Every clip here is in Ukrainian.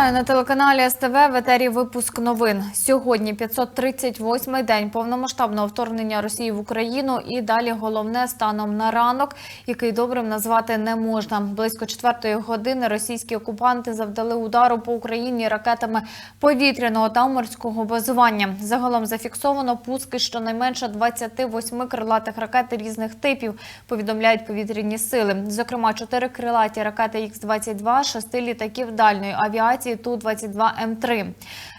Вітаю на телеканалі СТВ в етері випуск новин. Сьогодні 538-й день повномасштабного вторгнення Росії в Україну. І далі головне станом на ранок, який добрим назвати не можна. Близько четвертої години російські окупанти завдали удару по Україні ракетами повітряного та морського базування. Загалом зафіксовано пуски щонайменше 28 крилатих ракет різних типів. Повідомляють повітряні сили. Зокрема, чотири крилаті ракети Х-22, шести літаків дальньої авіації Ту-22М3,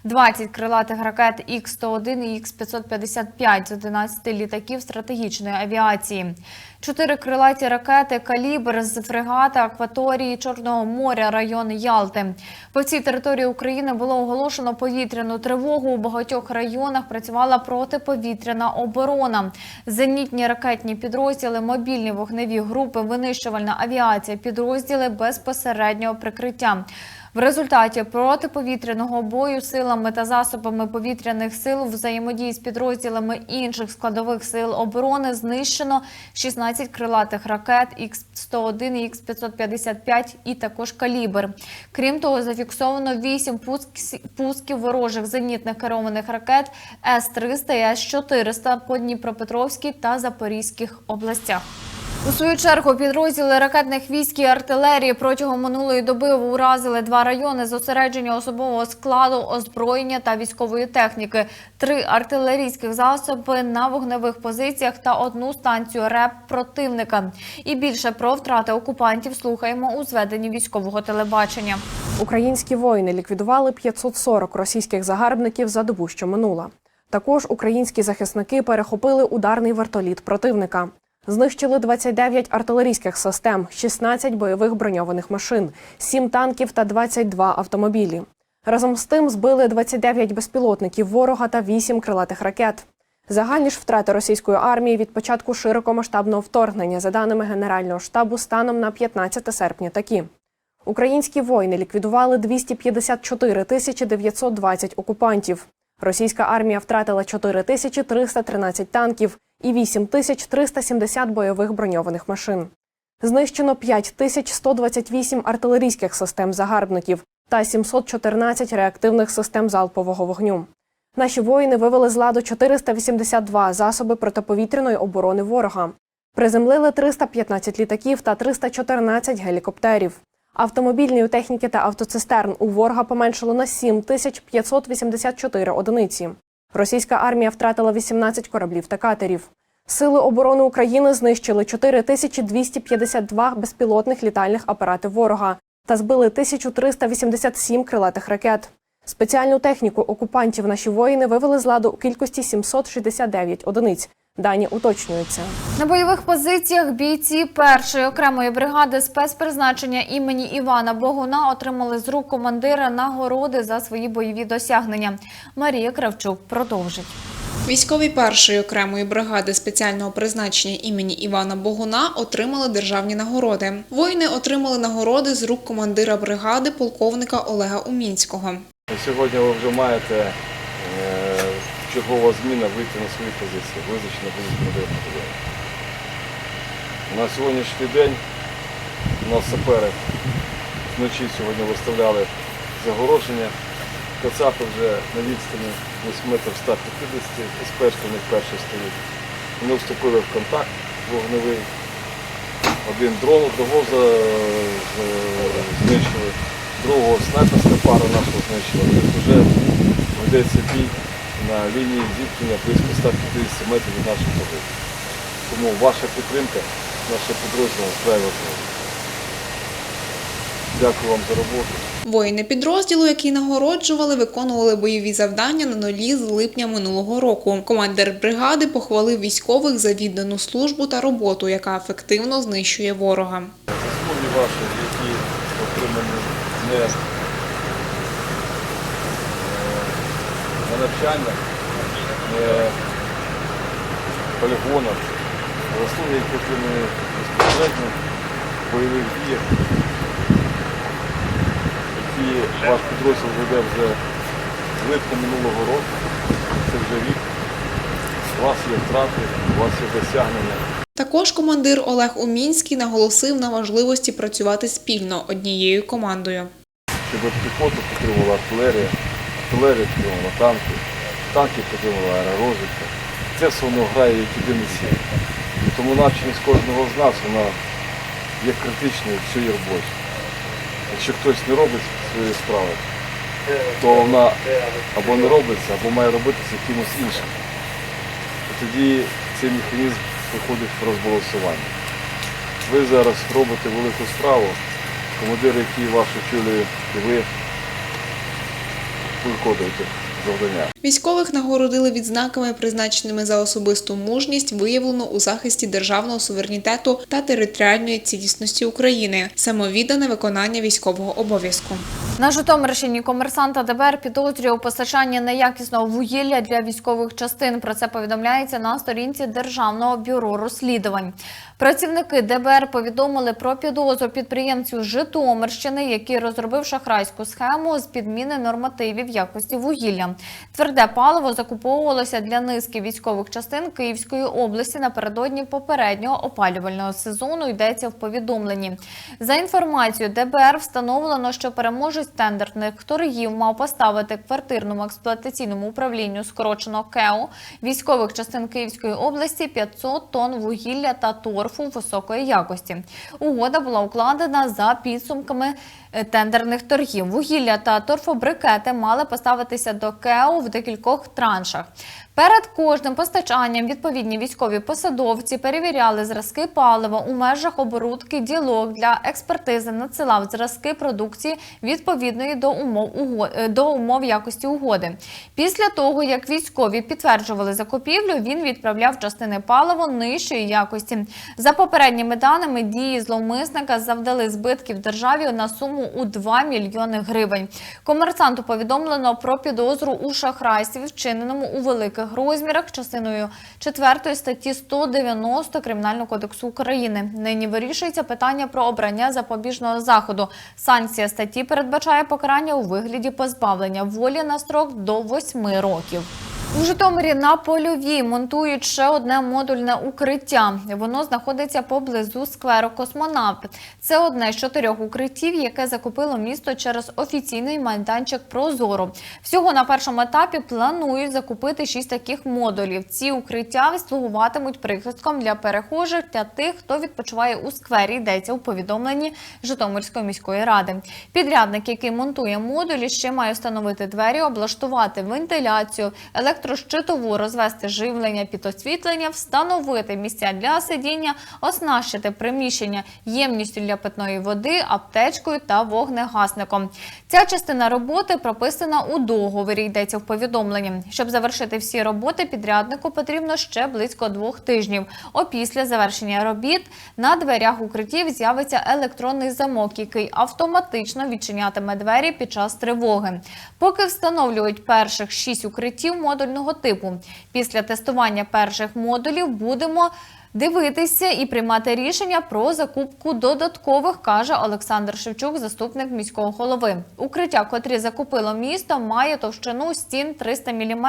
20 крилатих ракет Х-101 і Х-555 з 11 літаків стратегічної авіації. Чотири крилаті ракети «Калібр» з фрегата акваторії Чорного моря, район Ялти. По всій території України було оголошено повітряну тривогу. У багатьох районах працювала протиповітряна оборона. Зенітні ракетні підрозділи, мобільні вогневі групи, винищувальна авіація, підрозділи безпосереднього прикриття. В результаті протиповітряного бою силами та засобами повітряних сил взаємодії з підрозділами інших складових сил оборони знищено 16 крилатих ракет Х-101 і Х-555 і також «Калібр». Крім того, зафіксовано 8 пуск- пусків ворожих зенітних керованих ракет С-300 і С-400 по Дніпропетровській та Запорізьких областях. У свою чергу підрозділи ракетних військ і артилерії протягом минулої доби уразили два райони зосередження особового складу, озброєння та військової техніки, три артилерійських засоби на вогневих позиціях та одну станцію РЕП противника. І більше про втрати окупантів слухаємо у зведенні військового телебачення. Українські воїни ліквідували 540 російських загарбників за добу, що минула. Також українські захисники перехопили ударний вертоліт противника. Знищили 29 артилерійських систем, 16 бойових броньованих машин, 7 танків та 22 автомобілі. Разом з тим збили 29 безпілотників ворога та 8 крилатих ракет. Загальні ж втрати російської армії від початку широкомасштабного вторгнення, за даними Генерального штабу, станом на 15 серпня такі. Українські воїни ліквідували 254 тисячі 920 окупантів. Російська армія втратила 4 тисячі 313 танків і 8 тисяч 370 бойових броньованих машин. Знищено 5 тисяч 128 артилерійських систем загарбників та 714 реактивних систем залпового вогню. Наші воїни вивели з ладу 482 засоби протиповітряної оборони ворога. Приземлили 315 літаків та 314 гелікоптерів. Автомобільної техніки та автоцистерн у ворога поменшало на 7584 одиниці. Російська армія втратила 18 кораблів та катерів. Сили оборони України знищили 4252 безпілотних літальних апарати ворога та збили 1387 крилатих ракет. Спеціальну техніку окупантів наші воїни вивели з ладу у кількості 769 одиниць. Дані уточнюються. На бойових позиціях бійці першої окремої бригади спецпризначення імені Івана Богуна отримали з рук командира нагороди за свої бойові досягнення. Марія Кравчук продовжить. Військові першої окремої бригади спеціального призначення імені Івана Богуна отримали державні нагороди. Воїни отримали нагороди з рук командира бригади полковника Олега Умінського. Сьогодні ви вже маєте е, чергова зміна вийти на свої позиції, визначені позиції модерних людей. На сьогоднішній день у нас сапери вночі сьогодні виставляли загороження. Кацапи вже на відстані десь метрів 150, СПшка в них перший стоїть. Вони вступили в контакт вогневий. Один дрон одного знищили, другого снайперська пара нашу знищила. Тобто вже ведеться бій на лінії зіткнення близько 150 метрів від наших позицій. Тому ваша підтримка, наша підрозділ вкрай. Дякую вам за роботу. Воїни підрозділу, які нагороджували, виконували бойові завдання на нулі з липня минулого року. Командир бригади похвалив військових за віддану службу та роботу, яка ефективно знищує ворога. Заслуги ваші, які отримані не е, на полігонах, заслуги, які отримані безпосередньо в бойових діях, які ваш підрозділ веде вже з липня минулого року. Це вже рік. У вас є втрати, у вас є досягнення. Також командир Олег Умінський наголосив на важливості працювати спільно однією командою. щоб піхоту підтримувала артилерія, артилерія підтримувала танки, танки підтримувала аеророзвідка. Це все воно грає як єдиний. І тому навченість кожного з нас вона є критичною в цій роботі. Якщо хтось не робить свої справи, то вона або не робиться, або має робитися якимось іншим. І тоді цей механізм приходить в розбалансування. Ви зараз робите велику справу, командир, який вас очолює, і ви виконуєте завдання. Військових нагородили відзнаками, призначеними за особисту мужність, виявлену у захисті державного суверенітету та територіальної цілісності України, самовіддане виконання військового обов'язку. На Житомирщині комерсанта ДБР підозрює у постачанні неякісного вугілля для військових частин. Про це повідомляється на сторінці Державного бюро розслідувань. Працівники ДБР повідомили про підозру підприємцю Житомирщини, який розробив шахрайську схему з підміни нормативів якості вугілля. Тверде паливо закуповувалося для низки військових частин Київської області напередодні попереднього опалювального сезону. Йдеться в повідомленні. За інформацією ДБР встановлено, що переможець тендерних торгів мав поставити квартирному експлуатаційному управлінню скорочено КЕО військових частин Київської області 500 тонн вугілля та торфу високої якості. Угода була укладена за підсумками е, тендерних торгів. Вугілля та торфобрикети мали поставитися до КЕО в декількох траншах. Перед кожним постачанням відповідні військові посадовці перевіряли зразки палива у межах оборудки ділок для експертизи надсилав зразки продукції відповідної до умов е, до умов якості угоди. Після того, як військові підтверджували закупівлю, він відправляв частини палива нижчої якості. За попередніми даними, дії зловмисника завдали збитків державі на суму у 2 мільйони гривень. Комерсанту повідомлено про підозру у шахрайстві, вчиненому у великих розмірах, частиною 4 статті 190 Кримінального кодексу України. Нині вирішується питання про обрання запобіжного заходу. Санкція статті передбачає покарання у вигляді позбавлення волі на строк до 8 років. У Житомирі на польовій монтують ще одне модульне укриття. Воно знаходиться поблизу скверу Космонавт. Це одне з чотирьох укриттів, яке закупило місто через офіційний майданчик Прозоро. Всього на першому етапі планують закупити шість таких модулів. Ці укриття слугуватимуть прихистком для перехожих та тих, хто відпочиває у сквері. Йдеться у повідомленні Житомирської міської ради. Підрядник, який монтує модулі, ще має встановити двері, облаштувати вентиляцію, електрощитову, розвести живлення під освітлення, встановити місця для сидіння, оснащити приміщення ємністю для питної води, аптечкою та вогнегасником. Ця частина роботи прописана у договорі. Йдеться в повідомленні. Щоб завершити всі роботи, підряднику потрібно ще близько двох тижнів. Опісля завершення робіт на дверях укриттів з'явиться електронний замок, який автоматично відчинятиме двері під час тривоги. Поки встановлюють перших шість укриттів модульного типу. Після тестування перших модулів будемо. Дивитися і приймати рішення про закупку додаткових, каже Олександр Шевчук, заступник міського голови. Укриття, котрі закупило місто, має товщину стін 300 мм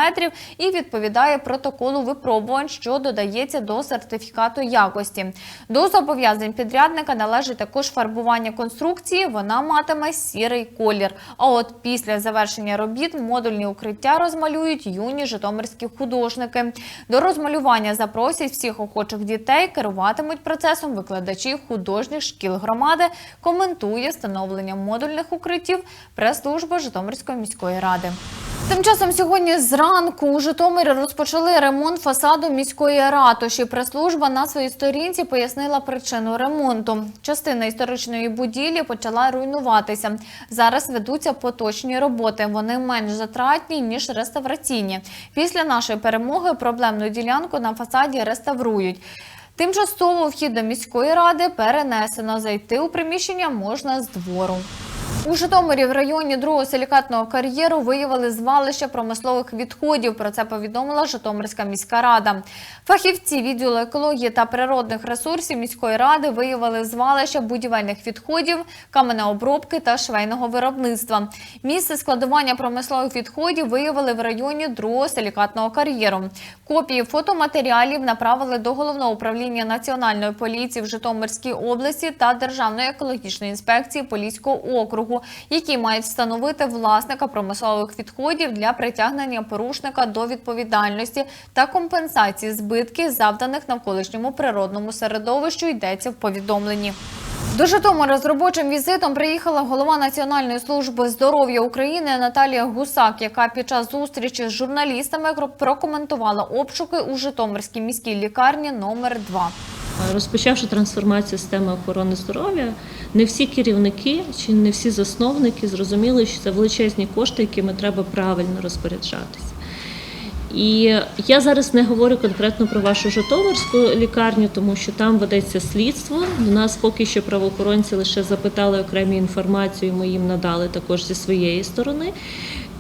і відповідає протоколу випробувань, що додається до сертифікату якості. До зобов'язань підрядника належить також фарбування конструкції. Вона матиме сірий колір. А от після завершення робіт модульні укриття розмалюють юні житомирські художники. До розмалювання запросять всіх охочих дітей, керуватимуть процесом викладачі художніх шкіл громади. Коментує встановлення модульних укриттів прес-служба Житомирської міської ради. Тим часом сьогодні зранку у Житомирі розпочали ремонт фасаду міської ратуші. Прес-служба на своїй сторінці пояснила причину ремонту. Частина історичної будівлі почала руйнуватися. Зараз ведуться поточні роботи. Вони менш затратні ніж реставраційні. Після нашої перемоги проблемну ділянку на фасаді реставрують. Тимчасово вхід до міської ради перенесено. Зайти у приміщення можна з двору. У Житомирі в районі другого силікатного кар'єру виявили звалище промислових відходів. Про це повідомила Житомирська міська рада. Фахівці відділу екології та природних ресурсів міської ради виявили звалище будівельних відходів, каменеобробки та швейного виробництва. Місце складування промислових відходів виявили в районі другого силікатного кар'єру. Копії фотоматеріалів направили до головного управління національної поліції в Житомирській області та Державної екологічної інспекції Поліського округу. Вимогу, які мають встановити власника промислових відходів для притягнення порушника до відповідальності та компенсації збитків, завданих навколишньому природному середовищу, йдеться в повідомленні. До Житомира з робочим візитом приїхала голова Національної служби здоров'я України Наталія Гусак, яка під час зустрічі з журналістами прокоментувала обшуки у Житомирській міській лікарні номер 2 Розпочавши трансформацію системи охорони здоров'я, не всі керівники чи не всі засновники зрозуміли, що це величезні кошти, якими треба правильно розпоряджатися. І я зараз не говорю конкретно про вашу Житомирську лікарню, тому що там ведеться слідство. До нас поки що правоохоронці лише запитали окремі інформацію, ми їм надали також зі своєї сторони.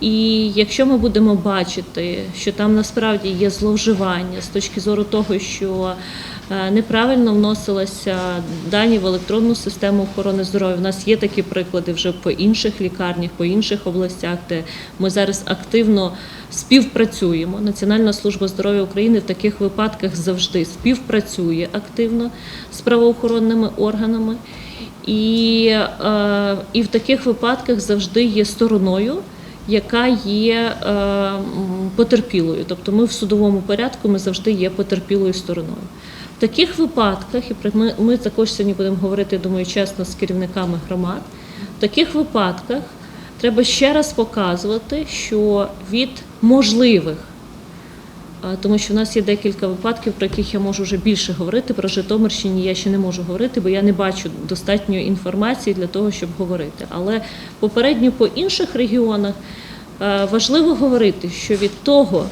І якщо ми будемо бачити, що там насправді є зловживання з точки зору того, що неправильно вносилися дані в електронну систему охорони здоров'я. У нас є такі приклади вже по інших лікарнях, по інших областях, де ми зараз активно співпрацюємо. Національна служба здоров'я України в таких випадках завжди співпрацює активно з правоохоронними органами. І, е, і в таких випадках завжди є стороною, яка є е, потерпілою. Тобто ми в судовому порядку ми завжди є потерпілою стороною. Таких випадках, і ми, ми також сьогодні будемо говорити, думаю, чесно з керівниками громад. В таких випадках треба ще раз показувати, що від можливих Тому що в нас є декілька випадків, про яких я можу вже більше говорити. Про Житомирщині я ще не можу говорити, бо я не бачу достатньо інформації для того, щоб говорити. Але попередньо по інших регіонах важливо говорити, що від того,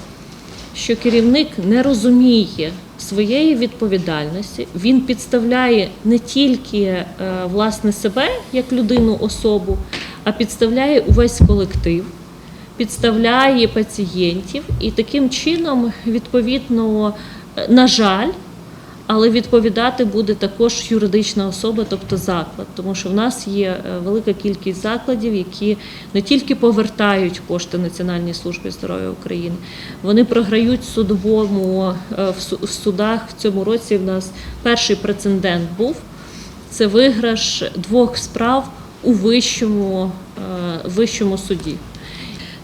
що керівник не розуміє своєї відповідальності, він підставляє не тільки е, власне себе як людину особу, а підставляє увесь колектив підставляє пацієнтів, і таким чином, відповідно, е, на жаль, але відповідати буде також юридична особа, тобто заклад, тому що в нас є е, велика кількість закладів, які не тільки повертають кошти Національній службі здоров'я України, вони програють судовому е, в судах. В цьому році в нас перший прецедент був це виграш двох справ у вищому, е, вищому суді.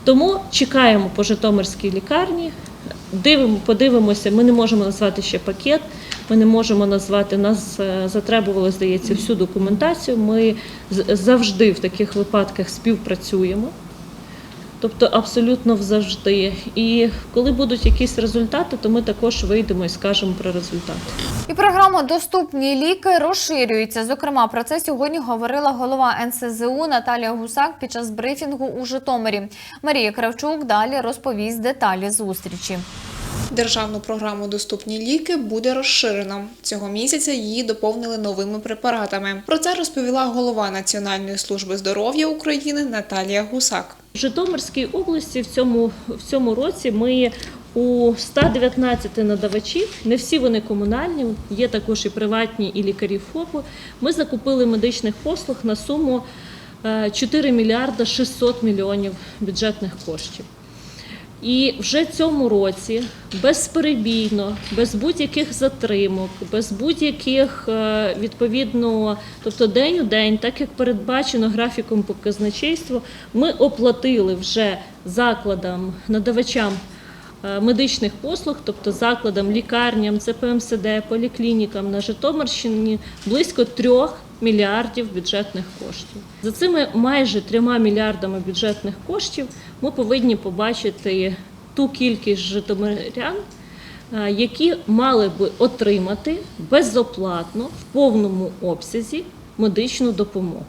Тому чекаємо по Житомирській лікарні. Дивимо, подивимося. Ми не можемо назвати ще пакет. Ми не можемо назвати нас. е, Затребували, здається, всю документацію. Ми завжди в таких випадках співпрацюємо. Тобто абсолютно завжди. І коли будуть якісь результати, то ми також вийдемо і скажемо про результати. І програма Доступні ліки розширюється. Зокрема, про це сьогодні говорила голова НСЗУ Наталія Гусак під час брифінгу у Житомирі. Марія Кравчук далі розповість деталі зустрічі. Державну програму Доступні ліки буде розширено. Цього місяця її доповнили новими препаратами. Про це розповіла голова Національної служби здоров'я України Наталія Гусак. В Житомирській області в цьому, в цьому році ми у 119 надавачів, не всі вони комунальні, є також і приватні, і лікарі ФОПу. Ми закупили медичних послуг на суму е, 4 мільярда 600 мільйонів бюджетних коштів. І вже цьому році безперебійно, без будь-яких затримок, без будь-яких е, відповідно, тобто день у день, так як передбачено графіком показначейства, ми оплатили вже закладам, надавачам е, медичних послуг, тобто закладам, лікарням, ЦПМСД, поліклінікам на Житомирщині близько трьох мільярдів бюджетних коштів. За цими майже трьома мільярдами бюджетних коштів ми повинні побачити ту кількість житомирян, е, які мали би отримати безоплатно в повному обсязі медичну допомогу.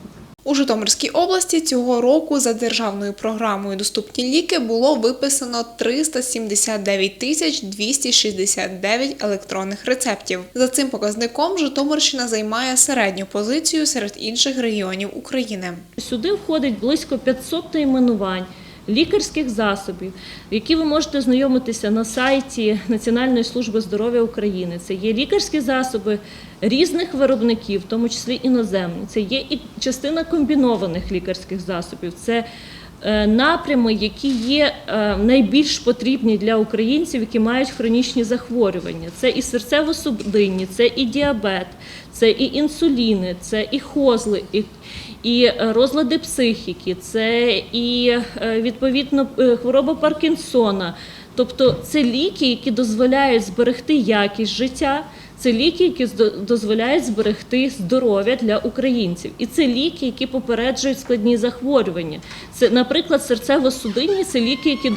У Житомирській області цього року за державною програмою Доступні ліки було виписано 379 тисяч 269 електронних рецептів. За цим показником Житомирщина займає середню позицію серед інших регіонів України. Сюди входить близько 500 найменувань лікарських засобів, які ви можете знайомитися на сайті Національної служби здоров'я України. Це є лікарські засоби різних виробників, в тому числі іноземні. Це є і частина комбінованих лікарських засобів. Це е, напрями, які є е, найбільш потрібні для українців, які мають хронічні захворювання. Це і серцево-судинні, це і діабет, це і інсуліни, це і хозли, і е, розлади психіки, це і е, відповідно е, хвороба Паркінсона. Тобто це ліки, які дозволяють зберегти якість життя. Це ліки, які дозволяють зберегти здоров'я для українців, і це ліки, які попереджують складні захворювання. Це, наприклад, серцево-судинні це ліки, які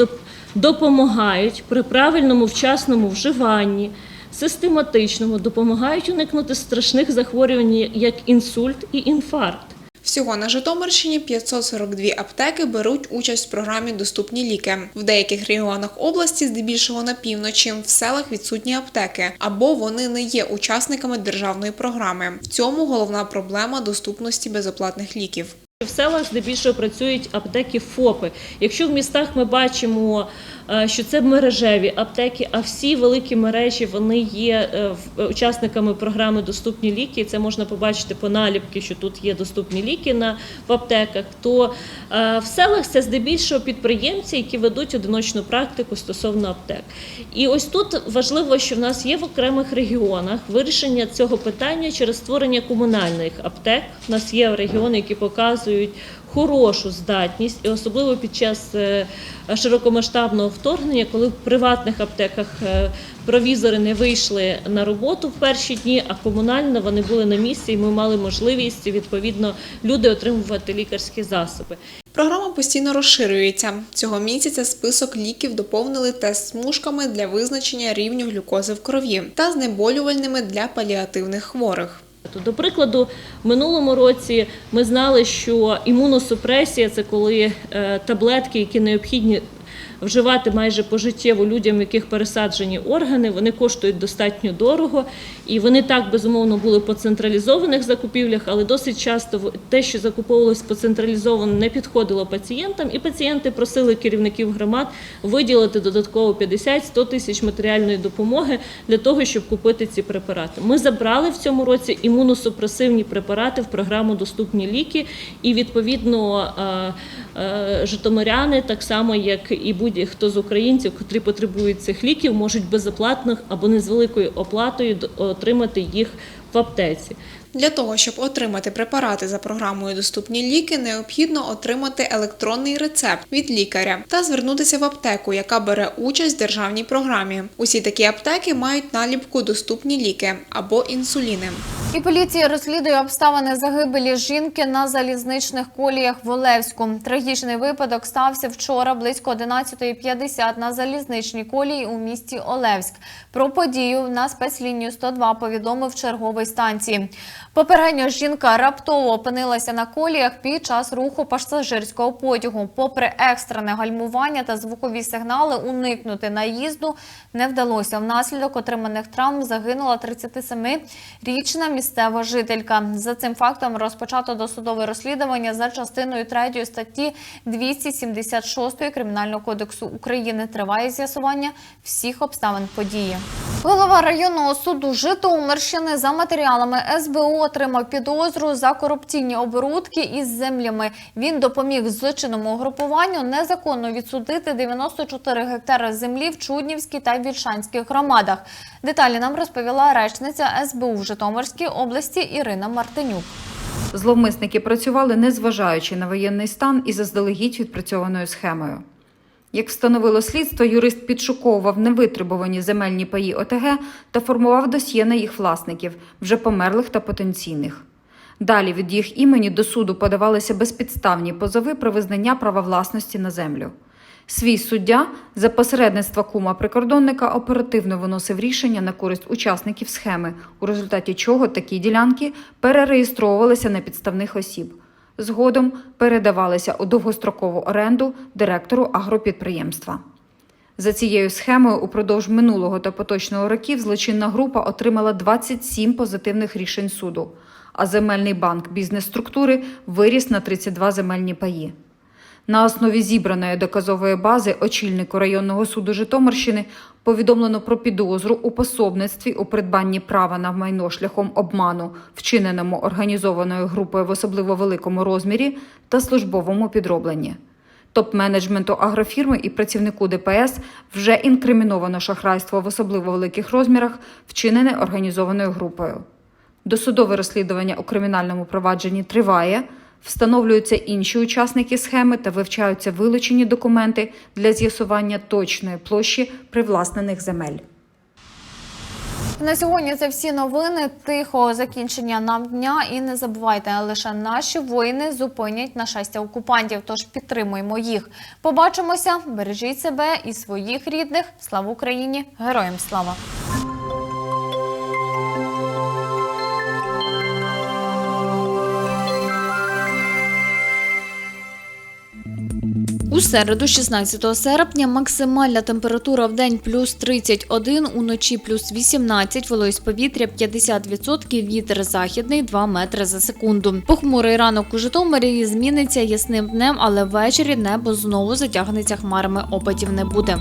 допомагають при правильному вчасному вживанні, систематичному, допомагають уникнути страшних захворювань, як інсульт і інфаркт. Всього на Житомирщині 542 аптеки беруть участь в програмі Доступні ліки. В деяких регіонах області, здебільшого на півночі, в селах відсутні аптеки або вони не є учасниками державної програми. В цьому головна проблема доступності безоплатних ліків. В селах здебільшого працюють аптеки ФОПи. Якщо в містах ми бачимо, що це мережеві аптеки, а всі великі мережі вони є е, учасниками програми Доступні ліки. Це можна побачити по наліпки, що тут є доступні ліки на в аптеках. То е, в селах це здебільшого підприємці, які ведуть одиночну практику стосовно аптек. І ось тут важливо, що в нас є в окремих регіонах вирішення цього питання через створення комунальних аптек. У нас є регіони, які показують хорошу здатність, і особливо під час е, широкомасштабного вторгнення, коли в приватних аптеках е, провізори не вийшли на роботу в перші дні, а комунально вони були на місці, і ми мали можливість відповідно люди отримувати лікарські засоби. Програма постійно розширюється. Цього місяця список ліків доповнили тест-смужками для визначення рівню глюкози в крові та знеболювальними для паліативних хворих. То, До прикладу, в минулому році ми знали, що імуносупресія це коли е, таблетки, які необхідні вживати майже пожиттєво людям, яких пересаджені органи, вони коштують достатньо дорого, і вони так безумовно були по централізованих закупівлях, але досить часто те, що закуповувалось по централізовано, не підходило пацієнтам, і пацієнти просили керівників громад виділити додатково 50-100 тисяч матеріальної допомоги для того, щоб купити ці препарати. Ми забрали в цьому році імуносупресивні препарати в програму Доступні ліки, і відповідно житомиряни, так само як і будь-хто з українців, котрі потребують цих ліків, можуть безоплатно або не з великою оплатою отримати їх в аптеці. Для того, щоб отримати препарати за програмою Доступні ліки, необхідно отримати електронний рецепт від лікаря та звернутися в аптеку, яка бере участь в державній програмі. Усі такі аптеки мають наліпку Доступні ліки або інсуліни. І поліція розслідує обставини загибелі жінки на залізничних коліях в Олевську. Трагічний випадок стався вчора близько 11.50 на залізничній колії у місті Олевськ. Про подію на спецлінію 102 повідомив черговий станції. Попередньо жінка раптово опинилася на коліях під час руху пасажирського потягу. Попри екстрене гальмування та звукові сигнали, уникнути наїзду не вдалося. Внаслідок отриманих травм загинула 37-річна місцева жителька. За цим фактом розпочато досудове розслідування за частиною 3 статті 276 Кримінального кодексу України. Триває з'ясування всіх обставин події. Голова районного суду Житомирщини за матеріалами СБУ отримав підозру за корупційні оборудки із землями. Він допоміг злочинному угрупуванню незаконно відсудити 94 гектари землі в Чуднівській та Вільшанських громадах. Деталі нам розповіла речниця СБУ в Житомирській області Ірина Мартинюк. Зловмисники працювали незважаючи на воєнний стан і заздалегідь відпрацьованою схемою. Як встановило слідство, юрист підшуковував невитребувані земельні паї ОТГ та формував досьє на їх власників, вже померлих та потенційних. Далі від їх імені до суду подавалися безпідставні позови про визнання права власності на землю. Свій суддя за посередництва кума прикордонника оперативно виносив рішення на користь учасників схеми, у результаті чого такі ділянки перереєстровувалися на підставних осіб. Згодом передавалися у довгострокову оренду директору агропідприємства. За цією схемою упродовж минулого та поточного років злочинна група отримала 27 позитивних рішень суду, а земельний банк бізнес-структури виріс на 32 земельні паї. На основі зібраної доказової бази очільнику районного суду Житомирщини повідомлено про підозру у пособництві у придбанні права на майно шляхом обману, вчиненому організованою групою в особливо великому розмірі та службовому підробленні. Топ-менеджменту агрофірми і працівнику ДПС вже інкриміновано шахрайство в особливо великих розмірах, вчинене організованою групою. Досудове розслідування у кримінальному провадженні триває. Встановлюються інші учасники схеми та вивчаються вилучені документи для з'ясування точної площі привласнених земель. На сьогодні це всі новини. Тихого закінчення нам дня. І не забувайте, лише наші воїни зупинять нашестя окупантів. Тож підтримуємо їх. Побачимося, бережіть себе і своїх рідних. Слава Україні! Героям слава! У середу, 16 серпня, максимальна температура в день плюс 31, уночі плюс 18, вологість повітря 50%, вітер західний 2 метри за секунду. Похмурий ранок у Житомирі зміниться ясним днем, але ввечері небо знову затягнеться хмарами, опадів не буде.